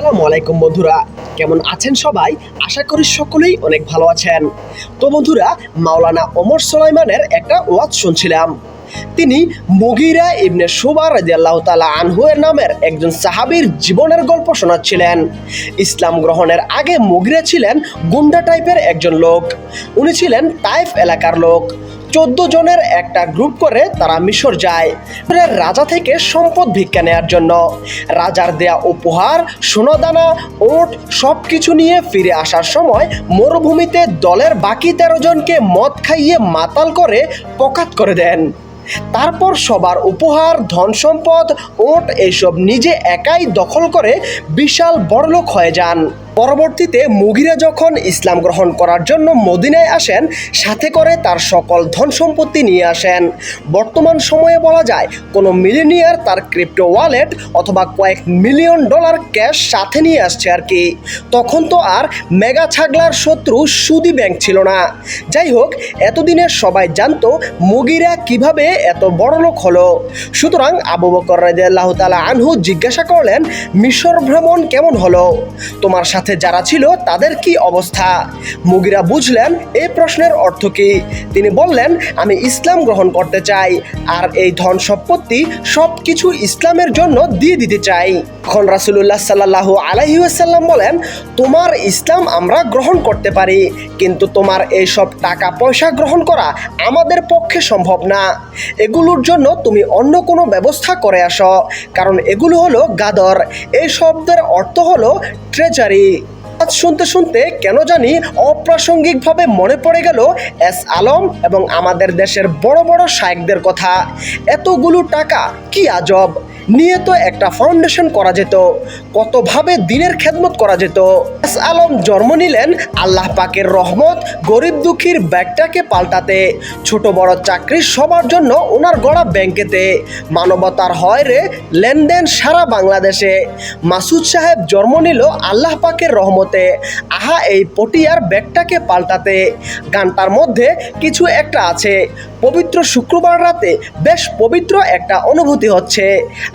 আসসালামু আলাইকুম বন্ধুরা, কেমন আছেন সবাই? আশা করি সকলেই অনেক ভালো আছেন। তো বন্ধুরা, মাওলানা ওমর সোলাইমানের একটা ওয়াজ শুনছিলাম। তিনি মুগিরা ইবনে সুবা রাদিয়াল্লাহু তাআলা আনহু এর নামের একজন সাহাবীর জীবনের গল্প শোনাচ্ছিলেন। ইসলাম গ্রহণের আগে মুগিরা ছিলেন গুন্ডা টাইপের একজন লোক। উনি ছিলেন তাইফ এলাকার লোক। চোদ্দ জনের একটা গ্রুপ করে তারা মিশর যায় রাজা থেকে সম্পদ ভিক্ষা নেয়ার জন্য। রাজার দেয়া উপহার, সোনাদানা, ওট সব কিছু নিয়ে ফিরে আসার সময় মরুভূমিতে দলের বাকি তেরো জনকে মদ খাইয়ে মাতাল করে পকাত করে দেন। তারপর সবার উপহার, ধন সম্পদ, ওট এইসব নিজে একাই দখল করে বিশাল বড়লোক হয়ে যান। পরবর্তীতে মুগিরা যখন ইসলাম গ্রহণ করার জন্য মদিনায় আসেন, সাথে করে তার সকল ধন সম্পত্তি নিয়ে আসেন। বর্তমান সময়ে বলা যায়, কোনো মিলিনিয়ার তার ক্রিপ্টো ওয়ালেট অথবা কয়েক মিলিয়ন ডলার ক্যাশ সাথে নিয়ে আসছে আর কি। তখন তো আর মেগা ছাগলার শত্রু সুদি ব্যাংক ছিল না। যাই হোক, এতদিনে সবাই জানতো মুগিরা কীভাবে এত বড় লোক হলো। সুতরাং আবু বকর রাদিয়াল্লাহ তাআলা আনহু জিজ্ঞাসা করলেন, মিশর ভ্রমণ কেমন হলো? তোমার সাথে যারা ছিল, তাদের কি অবস্থা? মুগিরা বুঝলেন এই প্রশ্নের অর্থ কি। তিনি বললেন, আমি ইসলাম গ্রহণ করতে চাই আর এই ধন সম্পত্তি সব কিছু ইসলামের জন্য দিয়ে দিতে চাই। তখন রাসুলুল্লাহ সাল্লাহ আলহিউসাল্লাম বলেন, তোমার ইসলাম আমরা গ্রহণ করতে পারি, কিন্তু তোমার এই সব টাকা পয়সা গ্রহণ করা আমাদের পক্ষে সম্ভব না। এগুলোর জন্য তুমি অন্য কোনো ব্যবস্থা করে আসো, কারণ এগুলো হলো গাদর। এই শব্দের অর্থ হলো ট্রেজারি আজ শুনতে শুনতে কেন জানি অপ্রাসঙ্গিকভাবে মনে পড়ে গেল এস আলম এবং আমাদের দেশের বড় বড় শায়কদের কথা। এতগুলো টাকা কি আজব? নিয়ে তো একটা ফাউন্ডেশন করা যেত, কতভাবে দিনের খেদমত করা যেত। আলম জন্ম নিলেন আল্লাহ পাকের রহমত, গরিব দুঃখীর ব্যাগটাকে পাল্টাতে। ছোট বড় চাকরি সবার জন্য ওনার গড়া ব্যাংকেতে। মানবতার হয় রে লেনদেন সারা বাংলাদেশে। মাসুদ সাহেব জন্ম নিল আল্লাহ পাকের রহমতে। আহা, এই পটিয়ার ব্যাগটাকে পাল্টাতে। গানটার মধ্যে কিছু একটা আছে। পবিত্র শুক্রবার রাতে বেশ পবিত্র একটা অনুভূতি হচ্ছে।